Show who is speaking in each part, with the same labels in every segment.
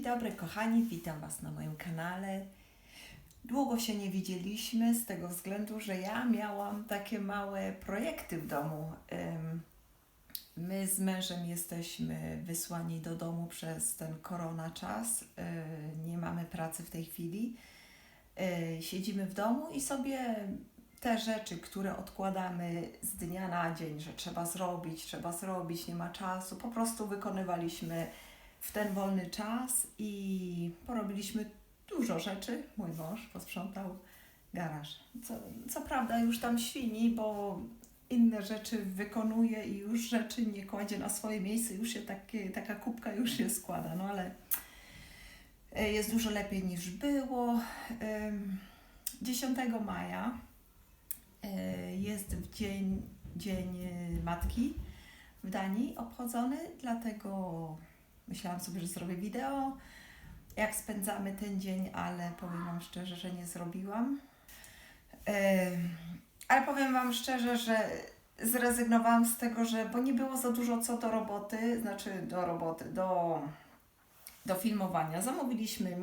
Speaker 1: Dzień dobry kochani, witam Was na moim kanale. Długo się nie widzieliśmy z tego względu, że ja miałam takie małe projekty w domu. My z mężem jesteśmy wysłani do domu przez ten korona czas. Yy, Nie mamy pracy w tej chwili. Yy, Siedzimy w domu i sobie te rzeczy, które odkładamy z dnia na dzień, że trzeba zrobić, trzeba zrobić, nie ma czasu, po prostu wykonywaliśmy w ten wolny czas i porobiliśmy dużo rzeczy. Mój mąż posprzątał garaż. Co, co prawda już tam świni, bo inne rzeczy wykonuje i już rzeczy nie kładzie na swoje miejsce, już się takie, taka kubka już się składa, no ale e, jest dużo lepiej niż było. Ym, 10 maja e, jest w dzień, dzień e, Matki w Danii obchodzony, dlatego myślałam sobie, że zrobię wideo, jak spędzamy ten dzień, ale powiem Wam szczerze, że nie zrobiłam. Ale powiem Wam szczerze, że zrezygnowałam z tego, że bo nie było za dużo co do roboty, znaczy do roboty, do, do filmowania. Zamówiliśmy e,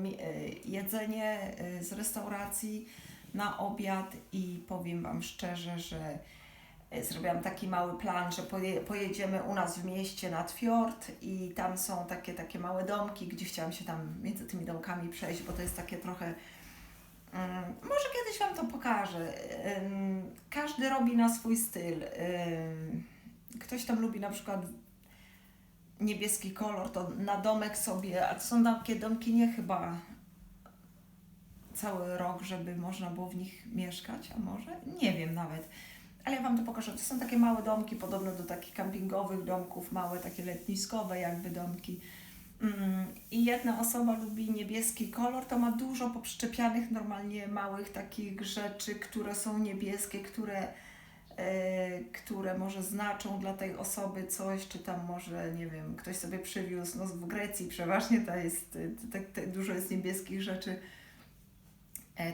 Speaker 1: jedzenie e, z restauracji na obiad i powiem Wam szczerze, że zrobiłam taki mały plan, że poje, pojedziemy u nas w mieście nad fiord i tam są takie, takie małe domki, gdzie chciałam się tam między tymi domkami przejść, bo to jest takie trochę Mm, Może kiedyś Wam to pokażę. Każdy robi na swój styl. Ktoś tam lubi na przykład niebieski kolor, to na domek sobie, a to są takie domki nie chyba cały rok, żeby można było w nich mieszkać, a może? Nie wiem nawet. Ale ja Wam to pokażę. To są takie małe domki, podobno do takich kampingowych domków, małe takie letniskowe jakby domki. Mm, I jedna osoba lubi niebieski kolor, to ma dużo poprzczepianych normalnie małych takich rzeczy, które są niebieskie, które, e, które może znaczą dla tej osoby coś, czy tam może, nie wiem, ktoś sobie przywiózł, no w Grecji przeważnie to jest, te, dużo jest niebieskich rzeczy,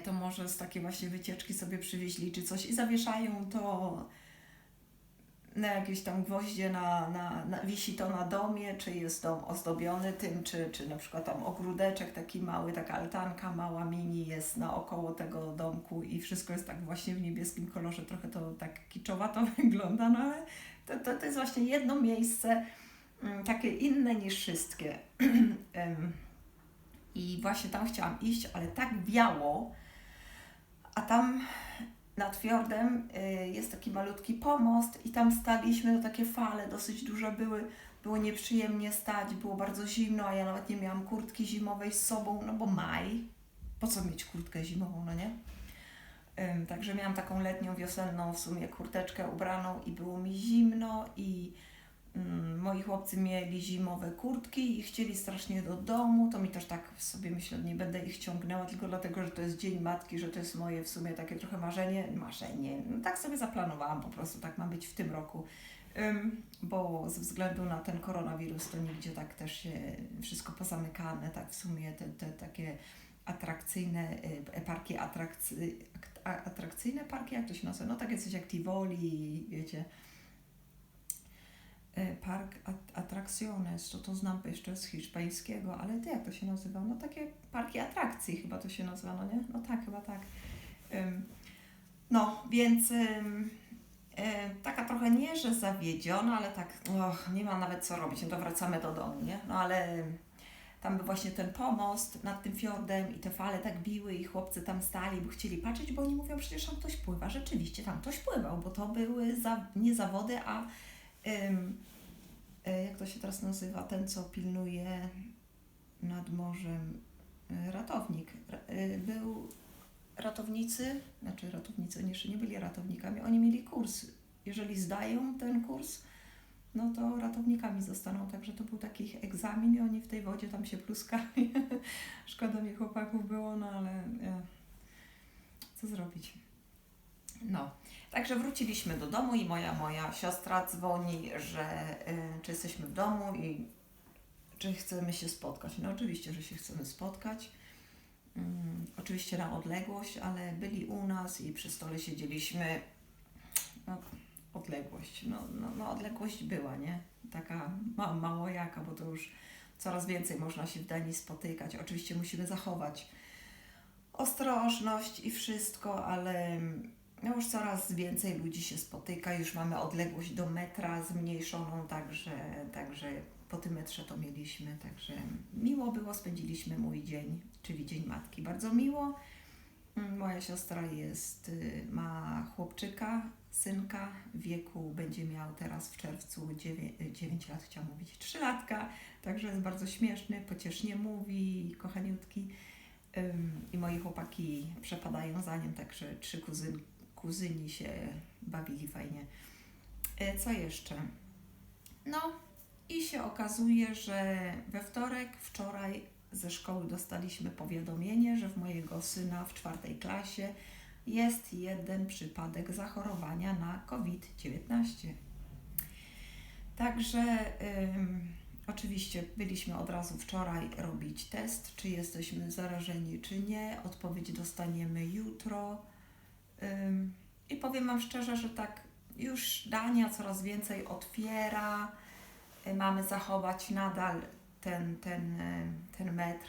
Speaker 1: to może z takiej właśnie wycieczki sobie przywieźli czy coś i zawieszają to na jakieś tam gwoździe, na, na, na, wisi to na domie, czy jest dom ozdobiony tym, czy, czy na przykład tam ogródeczek taki mały, taka altanka mała, mini jest naokoło tego domku i wszystko jest tak właśnie w niebieskim kolorze, trochę to tak kiczowato wygląda, no ale to, to, to jest właśnie jedno miejsce, mm, takie inne niż wszystkie. I właśnie tam chciałam iść, ale tak wiało, a tam nad fiordem y, jest taki malutki pomost i tam staliśmy, to takie fale dosyć duże były, było nieprzyjemnie stać, było bardzo zimno, a ja nawet nie miałam kurtki zimowej z sobą, no bo maj, po co mieć kurtkę zimową, no nie? Także miałam taką letnią, wiosenną w sumie kurteczkę ubraną i było mi zimno i moi chłopcy mieli zimowe kurtki i chcieli strasznie do domu, to mi też tak sobie myślę, nie będę ich ciągnęła tylko dlatego, że to jest Dzień Matki, że to jest moje w sumie takie trochę marzenie, marzenie, no, tak sobie zaplanowałam po prostu, tak ma być w tym roku. Bo ze względu na ten koronawirus to nigdzie tak też się wszystko pozamykane, tak w sumie te, te takie atrakcyjne y, parki, atrakcy, atrakcyjne parki, jak to się nazywa? No takie coś jak Tivoli, wiecie, park at- attracciones, to to znam jeszcze z hiszpańskiego, ale ty jak to się nazywa? No takie parki atrakcji chyba to się nazywa, no nie? No tak, chyba tak. No, więc e, taka trochę nie, że zawiedziona, ale tak, och, nie ma nawet co robić, no to wracamy do domu, nie? No ale tam był właśnie ten pomost nad tym fiordem i te fale tak biły i chłopcy tam stali, bo chcieli patrzeć, bo oni mówią, przecież tam ktoś pływa. Rzeczywiście, tam ktoś pływał, bo to były za, nie zawody, a e, jak to się teraz nazywa, ten, co pilnuje nad morzem, e, ratownik. Ra- e, Był ratownicy, znaczy ratownicy, oni jeszcze nie byli ratownikami, oni mieli kurs. Jeżeli zdają ten kurs, no to ratownikami zostaną. Także to był taki egzamin i oni w tej wodzie tam się pluskali. Szkoda mi chłopaków było, no ale e, co zrobić. No, także wróciliśmy do domu i moja, moja siostra dzwoni, że e, czy jesteśmy w domu i czy chcemy się spotkać. No oczywiście, że się chcemy spotkać. Mm, oczywiście na odległość, ale byli u nas i przy stole siedzieliśmy. No, odległość. No, no, no odległość była, nie? Taka ma, mało jaka, bo to już coraz więcej można się w Danii spotykać. Oczywiście musimy zachować ostrożność i wszystko, ale no już coraz więcej ludzi się spotyka, już mamy odległość do metra zmniejszoną, także, także po tym metrze to mieliśmy, także miło było, spędziliśmy mój dzień, czyli Dzień Matki, bardzo miło. Mm, Moja siostra jest, y, ma chłopczyka, synka wieku, będzie miał teraz w czerwcu 9, 9 lat, chciałam mówić 3 latka, także jest bardzo śmieszny, pociesznie mówi, kochaniutki. I moi chłopaki przepadają za nim, także trzy kuzyn, kuzyni się bawili fajnie. E, Co jeszcze? No i się okazuje, że we wtorek, wczoraj ze szkoły dostaliśmy powiadomienie, że w mojego syna w czwartej klasie jest jeden przypadek zachorowania na COVID-19. Także ym, oczywiście byliśmy od razu wczoraj robić test, czy jesteśmy zarażeni, czy nie. Odpowiedź dostaniemy jutro. I powiem Wam szczerze, że tak już Dania coraz więcej otwiera. Y, Mamy zachować nadal ten, ten, y, ten metr,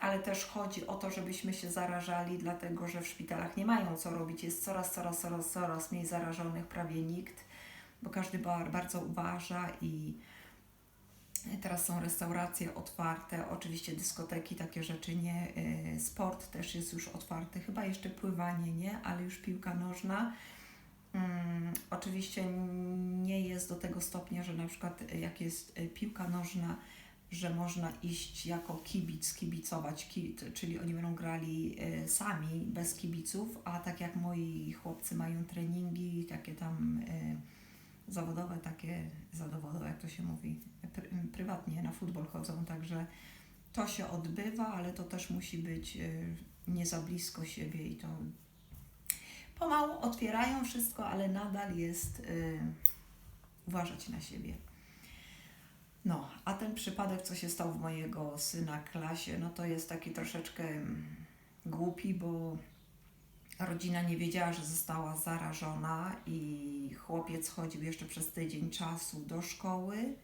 Speaker 1: ale też chodzi o to, żebyśmy się zarażali, dlatego że w szpitalach nie mają co robić. Jest coraz, coraz, coraz, coraz mniej zarażonych, prawie nikt, bo każdy bar- bardzo uważa i teraz są restauracje otwarte, oczywiście dyskoteki, takie rzeczy nie. Y, Sport też jest już otwarty, chyba jeszcze pływanie nie, ale już piłka nożna. Mm, oczywiście nie jest do tego stopnia, że na przykład jak jest y, piłka nożna, że można iść jako kibic, kibicować, ki, t- czyli oni będą grali y, sami, bez kibiców, a tak jak moi chłopcy mają treningi, takie tam zawodowe, takie zawodowe, jak to się mówi, pr, prywatnie na futbol chodzą, także to się odbywa, ale to też musi być y, nie za blisko siebie i to pomału otwierają wszystko, ale nadal jest y, uważać na siebie. No, a ten przypadek, co się stał w mojego syna klasie, no to jest taki troszeczkę mm, głupi, bo rodzina nie wiedziała, że została zarażona i chłopiec chodził jeszcze przez tydzień czasu do szkoły,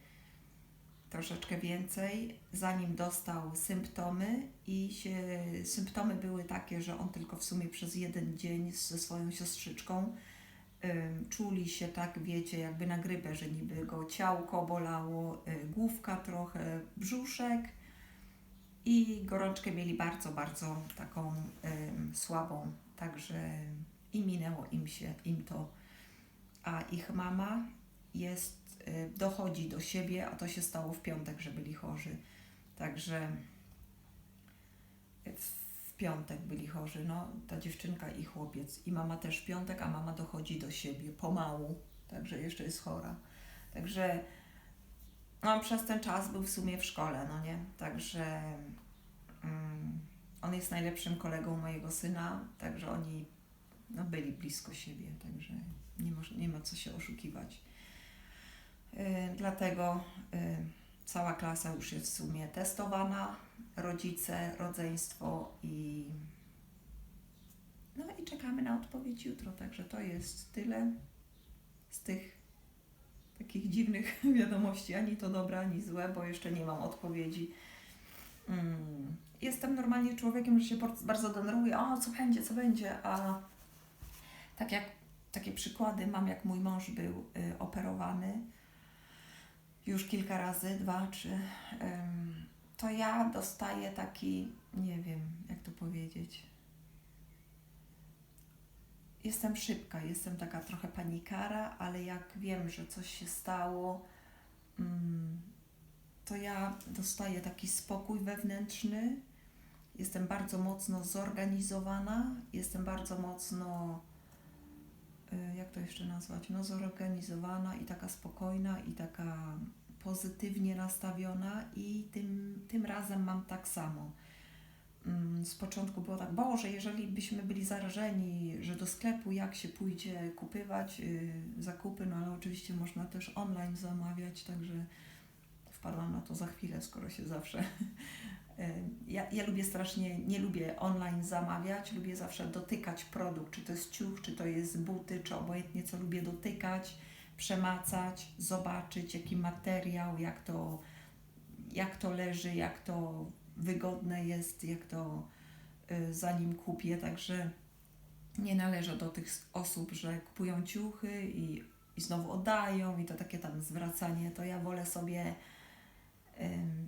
Speaker 1: troszeczkę więcej, zanim dostał symptomy i się, symptomy były takie, że on tylko w sumie przez jeden dzień ze swoją siostrzyczką czuli się tak, wiecie, jakby na grypę, że niby go ciałko bolało, y, główka trochę, brzuszek i gorączkę mieli bardzo, bardzo taką słabą, także i minęło im się, im to, a ich mama jest, y, dochodzi do siebie, a to się stało w piątek, że byli chorzy, także w piątek byli chorzy, no ta dziewczynka i chłopiec. I mama też w piątek, a mama dochodzi do siebie pomału, także jeszcze jest chora. Także no, przez ten czas był w sumie w szkole, no nie? Także mm, on jest najlepszym kolegą mojego syna, także oni no, byli blisko siebie, także nie, moż, nie ma co się oszukiwać. Yy, dlatego yy, cała klasa już jest w sumie testowana, rodzice, rodzeństwo i no i czekamy na odpowiedź jutro, także to jest tyle z tych takich dziwnych wiadomości, ani to dobre, ani złe, bo jeszcze nie mam odpowiedzi. Mm. Jestem normalnie człowiekiem, że się bardzo- denerwuję, o co będzie, co będzie, a tak jak takie przykłady mam, jak mój mąż był y, operowany już kilka razy, dwa, trzy, to ja dostaję taki, nie wiem, jak to powiedzieć. Jestem szybka, jestem taka trochę panikara, ale jak wiem, że coś się stało, mm, to ja dostaję taki spokój wewnętrzny. Jestem bardzo mocno zorganizowana, jestem bardzo mocno, y, jak to jeszcze nazwać, no zorganizowana i taka spokojna i taka pozytywnie nastawiona i tym, tym razem mam tak samo. Mm, Z początku było tak, Boże, jeżeli byśmy byli zarażeni, że do sklepu jak się pójdzie kupywać y, zakupy, no ale oczywiście można też online zamawiać, także wpadłam na to za chwilę, skoro się zawsze. Ja, ja lubię strasznie, nie lubię online zamawiać, lubię zawsze dotykać produkt, czy to jest ciuch, czy to jest buty, czy obojętnie co lubię dotykać, przemacać, zobaczyć jaki materiał, jak to, jak to leży, jak to wygodne jest, jak to y, zanim kupię, także nie należę do tych osób, że kupują ciuchy i, i znowu oddają i to takie tam zwracanie, to ja wolę sobie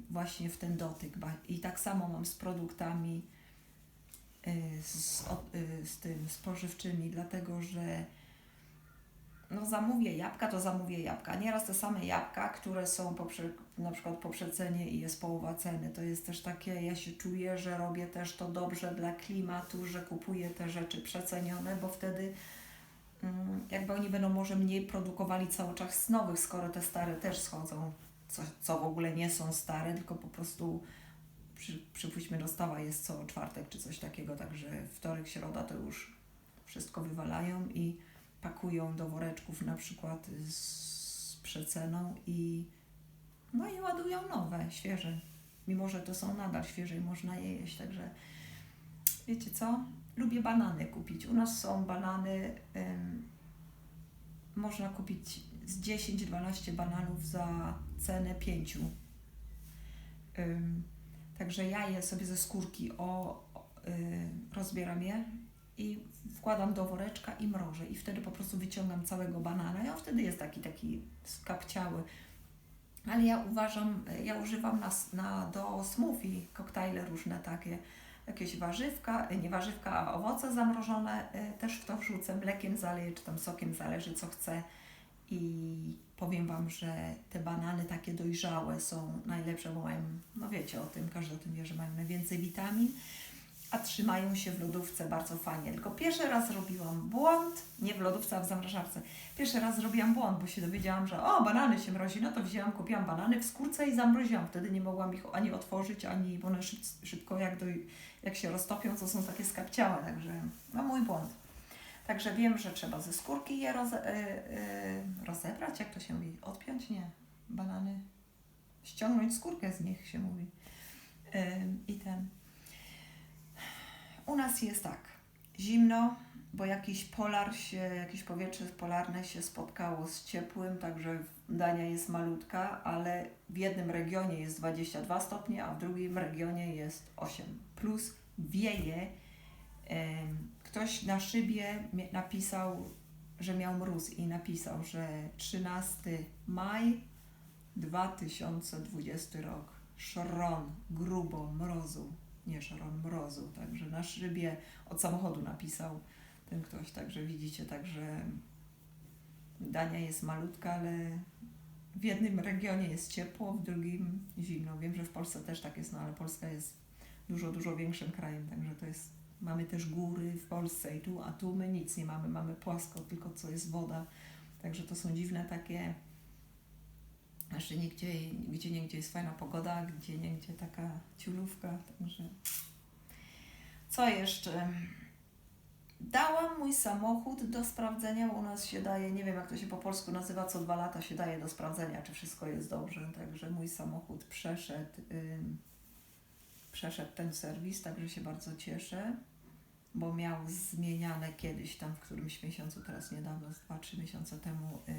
Speaker 1: właśnie w ten dotyk. I tak samo mam z produktami y, z, y, z tym spożywczymi, dlatego że no zamówię jabłka, to zamówię jabłka. Nieraz te same jabłka, które są po, prze- na przykład po przecenie i jest połowa ceny. To jest też takie, ja się czuję, że robię też to dobrze dla klimatu, że kupuję te rzeczy przecenione, bo wtedy mm, jakby oni będą może mniej produkowali cały czas nowych, skoro te stare też schodzą, co, co w ogóle nie są stare, tylko po prostu przy, przypuśćmy dostawa jest co czwartek czy coś takiego, także wtorek, środa to już wszystko wywalają i pakują do woreczków na przykład z przeceną i no i ładują nowe, świeże. Mimo, że to są nadal świeże i można je jeść, także wiecie co? Lubię banany kupić. U nas są banany, ym, można kupić z 10-12 bananów za cenę 5. Ym, także ja je sobie ze skórki o, rozbieram je i wkładam do woreczka i mrożę i wtedy po prostu wyciągam całego banana i on wtedy jest taki, taki skapciały. Ale ja uważam, ja używam na, na, do smoothie koktajle różne takie, jakieś warzywka, nie warzywka, a owoce zamrożone y, też w to wrzucę, mlekiem zaleję, czy tam sokiem, zależy co chcę. I powiem Wam, że te banany takie dojrzałe są najlepsze, bo mają, no wiecie o tym, każdy o tym wie, że mają najwięcej witamin a trzymają się w lodówce bardzo fajnie. Tylko pierwszy raz zrobiłam błąd, nie w lodówce, a w zamrażarce. Pierwszy raz zrobiłam błąd, bo się dowiedziałam, że o, banany się mrozi. No to wzięłam, kupiłam banany w skórce i zamroziłam. Wtedy nie mogłam ich ani otworzyć, ani, bo one szyb, szybko jak, do, jak się roztopią, to są takie skapciałe, także no mój błąd. Także wiem, że trzeba ze skórki je roze, y, y, rozebrać, jak to się mówi, odpiąć? Nie, banany, ściągnąć skórkę z nich się mówi. Y, I ten, u nas jest tak, zimno, bo jakiś polar się, jakieś powietrze polarne się spotkało z ciepłym, także Dania jest malutka, ale w jednym regionie jest 22 stopnie, a w drugim regionie jest 8. Plus wieje. Ktoś na szybie napisał, że miał mróz i napisał, że 13 maj 2020 rok. Szron, grubo, mrozu nie Sharon Mrozu, także na szybie od samochodu napisał ten ktoś, także widzicie, także Dania jest malutka, ale w jednym regionie jest ciepło, w drugim zimno. Wiem, że w Polsce też tak jest, no ale Polska jest dużo, dużo większym krajem, także to jest, mamy też góry w Polsce i tu, a tu my nic nie mamy, mamy płasko, tylko co jest woda, także to są dziwne takie jeszcze nigdzie, gdzie niegdzie jest fajna pogoda, gdzie niegdzie taka ciulówka, także... Co jeszcze? Dałam mój samochód do sprawdzenia, u nas się daje, nie wiem jak to się po polsku nazywa, co dwa lata się daje do sprawdzenia, czy wszystko jest dobrze, także mój samochód przeszedł, ym, przeszedł ten serwis, także się bardzo cieszę, bo miał zmieniane kiedyś tam w którymś miesiącu, teraz niedawno, z 2-3 miesiące temu, y,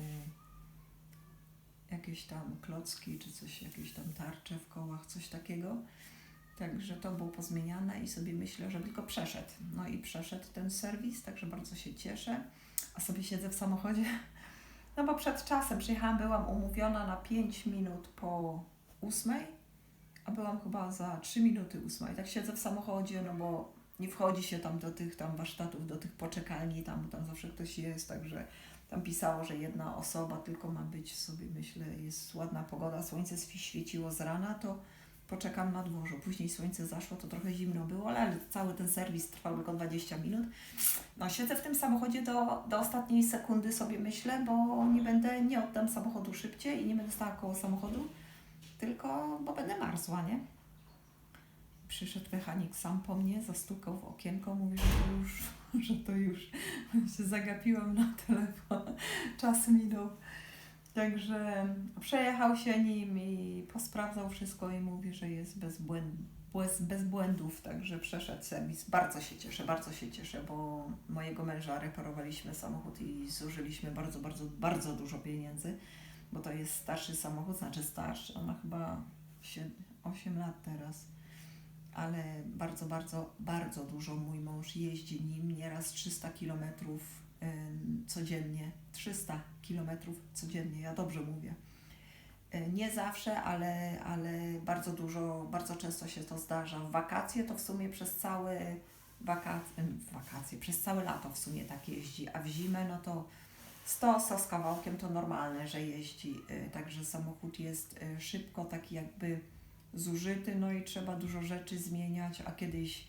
Speaker 1: jakieś tam klocki, czy coś, jakieś tam tarcze w kołach, coś takiego. Także to było pozmieniane i sobie myślę, że tylko przeszedł. No i przeszedł ten serwis, także bardzo się cieszę. A sobie siedzę w samochodzie. No bo przed czasem przyjechałam, byłam umówiona na 5 minut po 8, a byłam chyba za 3 minuty 8. I tak siedzę w samochodzie, no bo nie wchodzi się tam do tych tam warsztatów, do tych poczekalni, tam, tam zawsze ktoś jest, także tam pisało, że jedna osoba tylko ma być, sobie myślę, jest ładna pogoda, słońce świeciło z rana, to poczekam na dworzu. Później słońce zaszło, to trochę zimno było, ale cały ten serwis trwał tylko 20 minut. No siedzę w tym samochodzie do, do ostatniej sekundy sobie myślę, bo nie będę, nie oddam samochodu szybciej i nie będę stała koło samochodu, tylko bo będę marzła, nie? Przyszedł mechanik sam po mnie, zastukał w okienko, mówi, że to już, że to już się zagapiłam na telefon. Czas minął. Także przejechał się nim i posprawdzał wszystko i mówi, że jest bez, błęd, bez, bez błędów, także przeszedł serwis. Bardzo się cieszę, bardzo się cieszę, bo mojego męża reparowaliśmy samochód i zużyliśmy bardzo, bardzo, bardzo dużo pieniędzy, bo to jest starszy samochód, znaczy starszy, on ma chyba sie- 8 lat teraz. Ale bardzo, bardzo, bardzo dużo mój mąż jeździ nim, nieraz 300 kilometrów codziennie. 300 kilometrów codziennie, ja dobrze mówię. Y, Nie zawsze, ale, ale bardzo dużo, bardzo często się to zdarza. W wakacje to w sumie przez całe wakacje, wakacje, przez całe lato w sumie tak jeździ, a w zimę no to 100, 100 z kawałkiem to normalne, że jeździ. Y, Także samochód jest y, szybko taki jakby zużyty, no i trzeba dużo rzeczy zmieniać, a kiedyś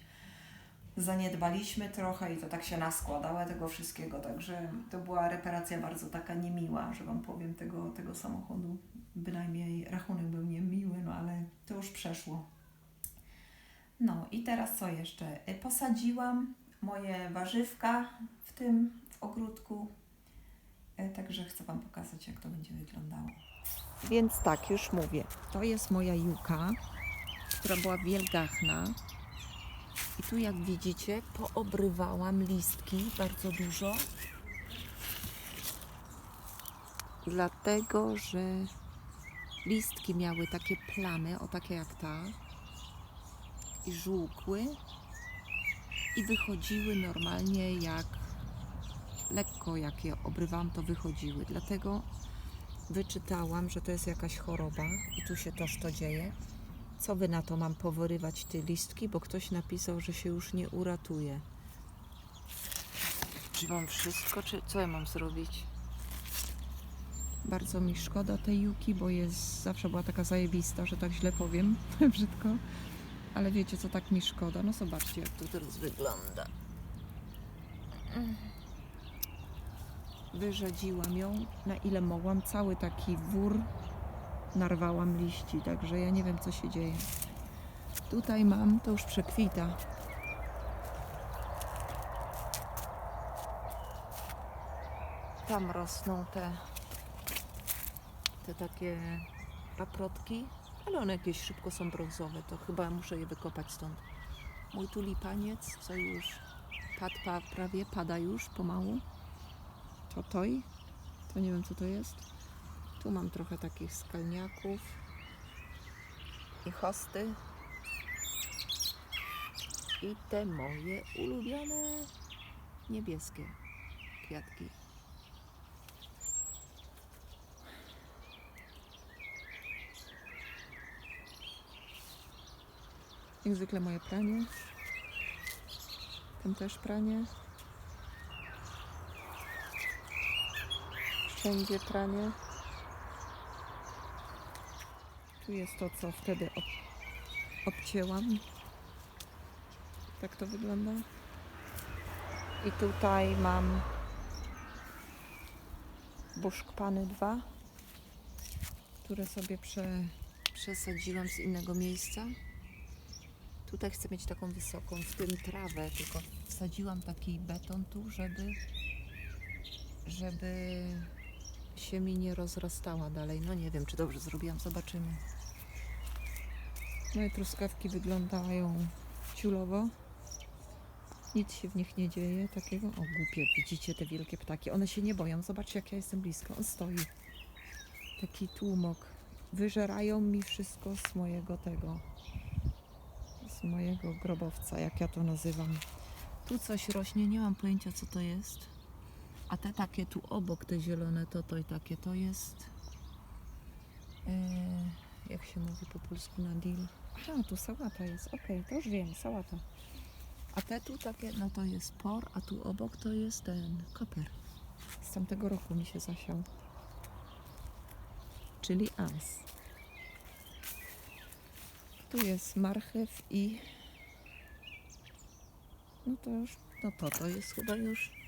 Speaker 1: zaniedbaliśmy trochę i to tak się naskładało tego wszystkiego, także to była reparacja bardzo taka niemiła, że Wam powiem, tego, tego samochodu. Bynajmniej rachunek był niemiły, no ale to już przeszło. No i teraz co jeszcze? Y, Posadziłam moje warzywka w tym, w ogródku, także chcę Wam pokazać, jak to będzie wyglądało. Więc tak, już mówię. To jest moja juka, która była wielgachna. I tu jak widzicie, poobrywałam listki bardzo dużo. Dlatego, że listki miały takie plamy, o takie jak ta, i żółkły i wychodziły normalnie jak lekko jak je obrywałam, to wychodziły. Dlatego wyczytałam, że to jest jakaś choroba i tu się też to dzieje. Co wy na to mam powyrywać te listki, bo ktoś napisał, że się już nie uratuje. Czy mam wszystko, czy co ja mam zrobić? Bardzo mi szkoda tej Juki, bo jest zawsze była taka zajebista, że tak źle powiem, brzydko. Ale wiecie, co tak mi szkoda? No zobaczcie, jak to teraz wygląda. Wyrzedziłam ją na ile mogłam. Cały taki wór narwałam liści, także ja nie wiem, co się dzieje. Tutaj mam, to już przekwita. Tam rosną te, te takie paprotki, ale one jakieś szybko są brązowe, to chyba muszę je wykopać stąd. Mój tulipaniec, co już padł pa, prawie, pada już pomału. To toj, to nie wiem co to jest. Tu mam trochę takich skalniaków i hosty. I te moje ulubione niebieskie kwiatki. Jak zwykle moje pranie. Tam też pranie. Wszędzie pranie. Tu jest to, co wtedy ob obcięłam. Tak to wygląda. I tutaj mam buszkpany dwa, które sobie prze, przesadziłam z innego miejsca. Tutaj chcę mieć taką wysoką, w tym trawę, tylko wsadziłam taki beton tu, żeby, żeby się mi nie rozrastała dalej. No nie wiem, czy dobrze zrobiłam, zobaczymy. Moje truskawki wyglądają ciulowo. Nic się w nich nie dzieje takiego. O, głupie, widzicie te wielkie ptaki. One się nie boją. Zobaczcie, jak ja jestem blisko. On stoi. Taki tłumok. Wyżerają mi wszystko z mojego tego z mojego grobowca, jak ja to nazywam. Tu coś rośnie, nie mam pojęcia co to jest. A te takie tu obok, te zielone, to to i takie, to jest. E, jak się mówi po polsku na deal? A, tu sałata jest, okej, to już wiem, sałata. A te tu takie, no to jest por, a tu obok to jest ten koper. Z tamtego roku mi się zasiał. Czyli as. Tu jest marchew i no to już, no to to jest chyba już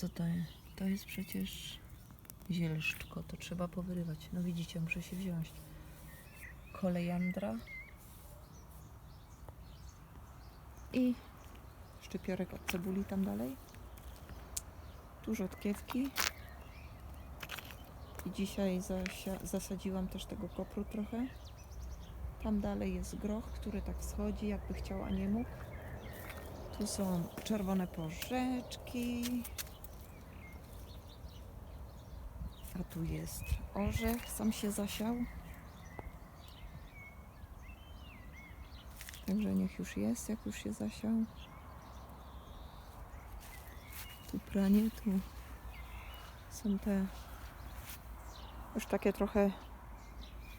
Speaker 1: co to jest? To jest przecież zielszczko, to trzeba powyrywać. No widzicie, muszę się wziąć. Kolejandra i szczypiorek od cebuli tam dalej. Tu rzodkiewki. I dzisiaj zasadziłam też tego kopru trochę. Tam dalej jest groch, który tak wschodzi, jakby chciał, a nie mógł. Tu są czerwone porzeczki. A tu jest orzech, sam się zasiał. Także niech już jest, jak już się zasiał. Tu pranie, tu są te już takie trochę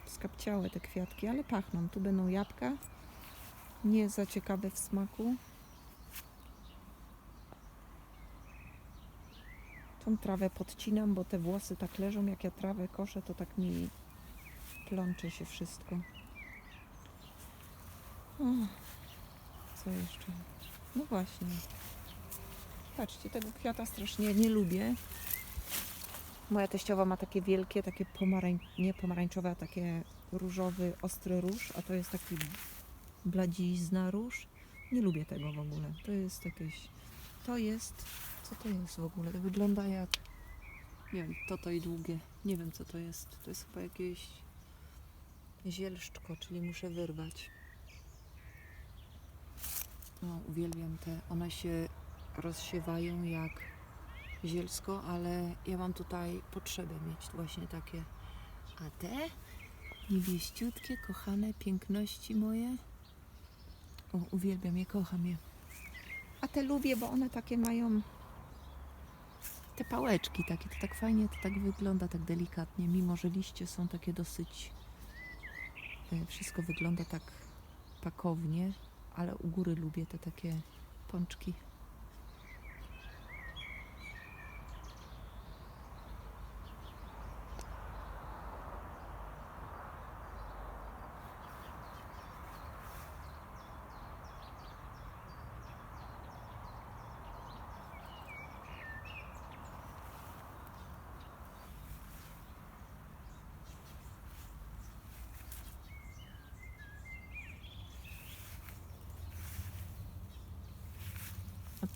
Speaker 1: skapciałe te kwiatki, ale pachną. Tu będą jabłka. Nie za ciekawe w smaku. Tą trawę podcinam, bo te włosy tak leżą, jak ja trawę koszę, to tak mi plącze się wszystko. O, co jeszcze? No właśnie. Patrzcie, tego kwiata strasznie nie lubię. Moja teściowa ma takie wielkie, takie pomarań... nie pomarańczowe, a takie różowy, ostry róż, a to jest taki bladzizna róż. Nie lubię tego w ogóle. To jest jakieś... To jest... Co to jest w ogóle? To wygląda jak... Nie wiem, to to i długie. Nie wiem, co to jest. To jest chyba jakieś zielszczko, czyli muszę wyrwać. No, uwielbiam te. One się rozsiewają jak zielsko, ale ja mam tutaj potrzebę mieć właśnie takie. A te niewieściutkie, kochane piękności moje. O, uwielbiam je, kocham je. A te lubię, bo one takie mają te pałeczki takie, to tak fajnie, to tak wygląda, tak delikatnie, mimo że liście są takie dosyć, e, wszystko wygląda tak pakownie, ale u góry lubię te takie pączki.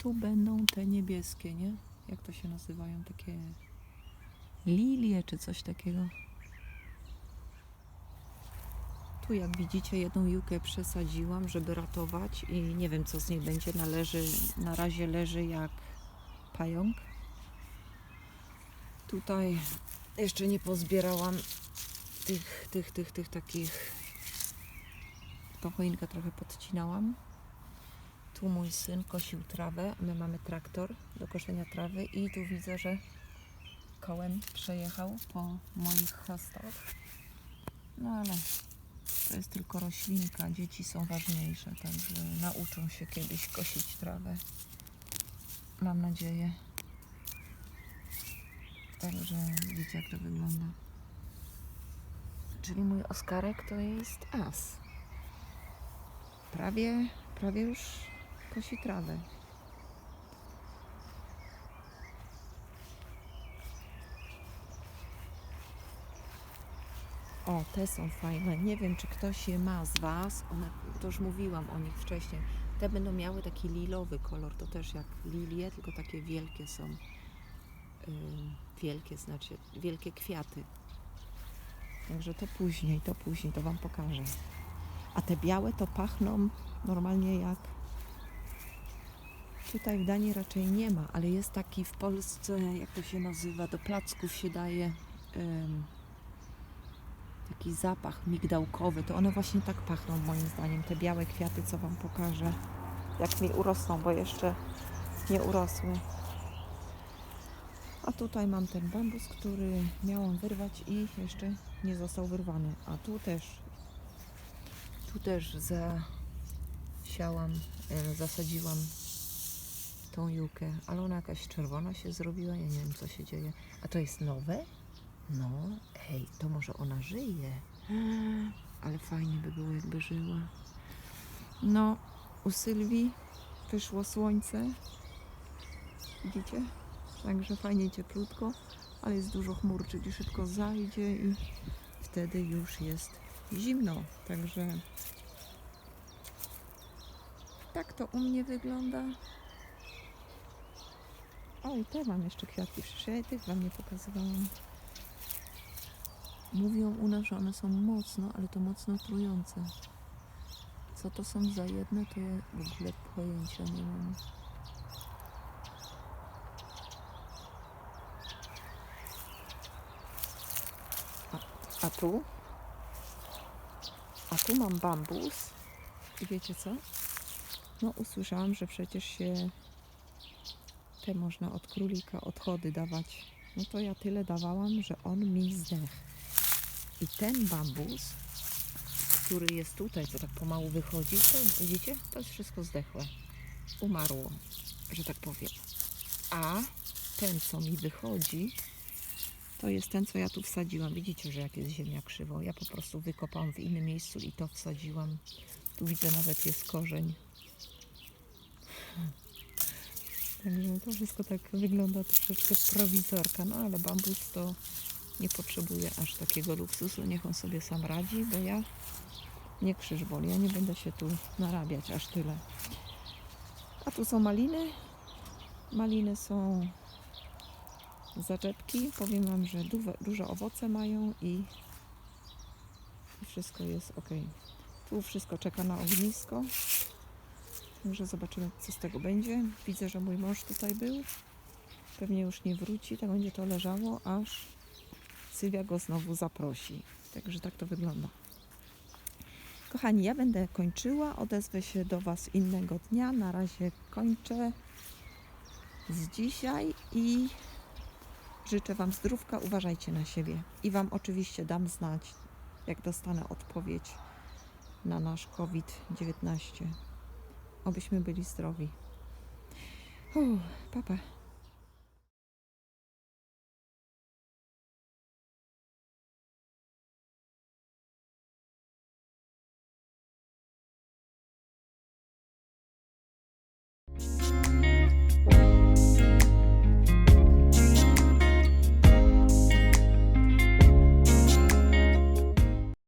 Speaker 1: Tu będą te niebieskie, nie? Jak to się nazywają? Takie lilie czy coś takiego. Tu jak widzicie jedną jukę przesadziłam, żeby ratować i nie wiem co z niej będzie. Należy, na razie leży jak pająk. Tutaj jeszcze nie pozbierałam tych, tych, tych, tych takich. Tą choinkę trochę podcinałam. Tu mój syn kosił trawę, my mamy traktor do koszenia trawy i tu widzę, że kołem przejechał po moich chostach. No ale to jest tylko roślinka, dzieci są ważniejsze, także nauczą się kiedyś kosić trawę. Mam nadzieję. Także widzicie jak to wygląda. Czyli mój Oskarek to jest as. Prawie, prawie już kosi trawę. O, te są fajne. Nie wiem, czy ktoś je ma z Was. One, to już mówiłam o nich wcześniej. Te będą miały taki lilowy kolor. To też jak lilie, tylko takie wielkie są. Ym, wielkie znaczy, wielkie kwiaty. Także to później, to później, to Wam pokażę. A te białe to pachną normalnie jak Tutaj w Danii raczej nie ma, ale jest taki w Polsce, jak to się nazywa, do placków się daje em, taki zapach migdałkowy. To one właśnie tak pachną moim zdaniem, te białe kwiaty, co Wam pokażę. Jak mi urosną, bo jeszcze nie urosły. A tutaj mam ten bambus, który miałam wyrwać i jeszcze nie został wyrwany. A tu też, tu też zasiałam, e, zasadziłam tą jukę, ale ona jakaś czerwona się zrobiła, ja nie wiem co się dzieje. A to jest nowe? No, hej, to może ona żyje. Ale fajnie by było, jakby żyła. No, u Sylwii wyszło słońce. Widzicie? Także fajnie cieplutko, ale jest dużo chmur, czyli szybko zajdzie i wtedy już jest zimno. Także tak to u mnie wygląda. O, i te mam jeszcze kwiatki. Przecież ja tych Wam nie pokazywałam. Mówią u nas, że one są mocno, ale to mocno trujące. Co to są za jedne, to ja w ogóle pojęcia nie mam. A, a tu? A tu mam bambus.
Speaker 2: I wiecie co? No usłyszałam, że przecież się można od królika odchody dawać. No to ja tyle dawałam, że on mi zdechł. I ten bambus, który jest tutaj, co tak pomału wychodzi, to widzicie, to jest wszystko zdechłe. Umarło, że tak powiem. A ten, co mi wychodzi, to jest ten, co ja tu wsadziłam. Widzicie, że jak jest ziemia krzywo. Ja po prostu wykopałam w innym miejscu i to wsadziłam. Tu widzę nawet jest korzeń. Także to wszystko tak wygląda troszeczkę prowizorka, no ale bambus to nie potrzebuje aż takiego luksusu. Niech on sobie sam radzi, bo ja nie krzyż boli. Ja nie będę się tu narabiać aż tyle. A tu są maliny. Maliny są zaczepki. Powiem Wam, że duże, duże owoce mają i i wszystko jest ok. Tu wszystko czeka na ognisko. Także zobaczymy, co z tego będzie. Widzę, że mój mąż tutaj był. Pewnie już nie wróci, tak będzie to leżało, aż Sylwia go znowu zaprosi. Także tak to wygląda. Kochani, ja będę kończyła. Odezwę się do Was innego dnia. Na razie kończę z dzisiaj i życzę Wam zdrówka. Uważajcie na siebie. I Wam oczywiście dam znać, jak dostanę odpowiedź na nasz COVID-19. Obyśmy byli zdrowi. Uff, papa.